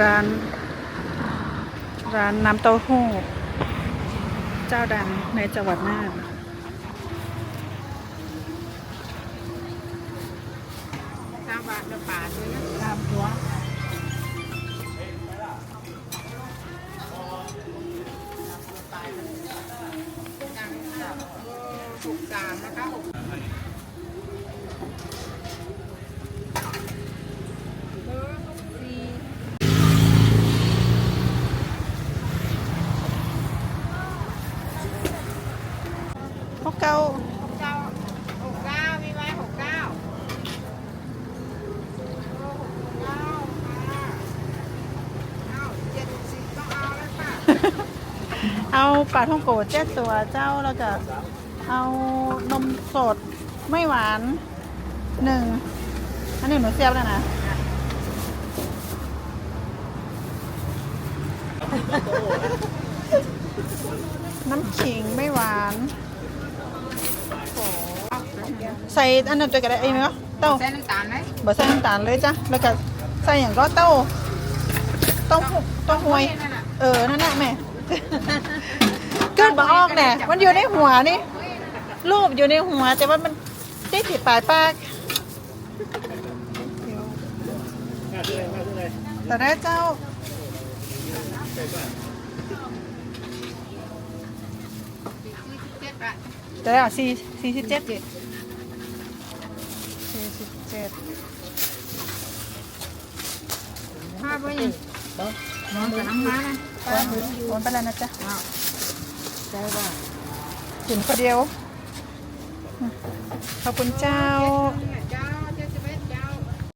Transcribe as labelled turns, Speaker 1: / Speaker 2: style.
Speaker 1: ร้าน ร้านน้ำเต้าหู้ เจ้าดังในจังหวัดน่าน
Speaker 2: ข้าวบาทละบาทเลยนะ
Speaker 1: ตามหัว
Speaker 2: หกสามนะคะหกเบอร์หกสี่
Speaker 1: พวก เก้า
Speaker 2: หกเก้าหกเก้ามีไหมหกเก้าโอ้หกเก้าค่ะเอ้าเจ็ดสิบต้องเอาแล้วค่ะ
Speaker 1: เอาปลาท่องโกเจ็ดตัวเจ้าแล้วก็เอานมสดไม่หวานหนึ่งอันนี้หนูเสียบแล้วนะน้ำขิงไม่หวาน ใส่อันนั้นตัวก็ได้เองเนาะเต้า
Speaker 2: ใส่น้ำตาลไหม
Speaker 1: บ่ใส่น้ำตาลเลยจ้ะแล้วก็ใส่อย่างก็เต้าเต้าหู้เต้าหวย
Speaker 2: นั่นน่ะ
Speaker 1: เออนั่นแหละแม่เกิดบ่ออกแน่มันอยู่ในหัวนี่รูปอยู่ในหัวแต่ว่ามันได้ติดปลายปากแต่ได้เจ้า
Speaker 2: สี่สิบเจ็ดบาท
Speaker 1: แต่ได้สี่สี่สิบเจ็ดสี่สิบ เจ็ด
Speaker 2: ห้าไปยังนอนกับน้ำม้านะ
Speaker 1: โอนโอนไปแล้วนะจ๊ะ
Speaker 2: ใช่ป่ะ
Speaker 1: กินคนเดียว ขอบคุณเจ้า
Speaker 2: เจ้า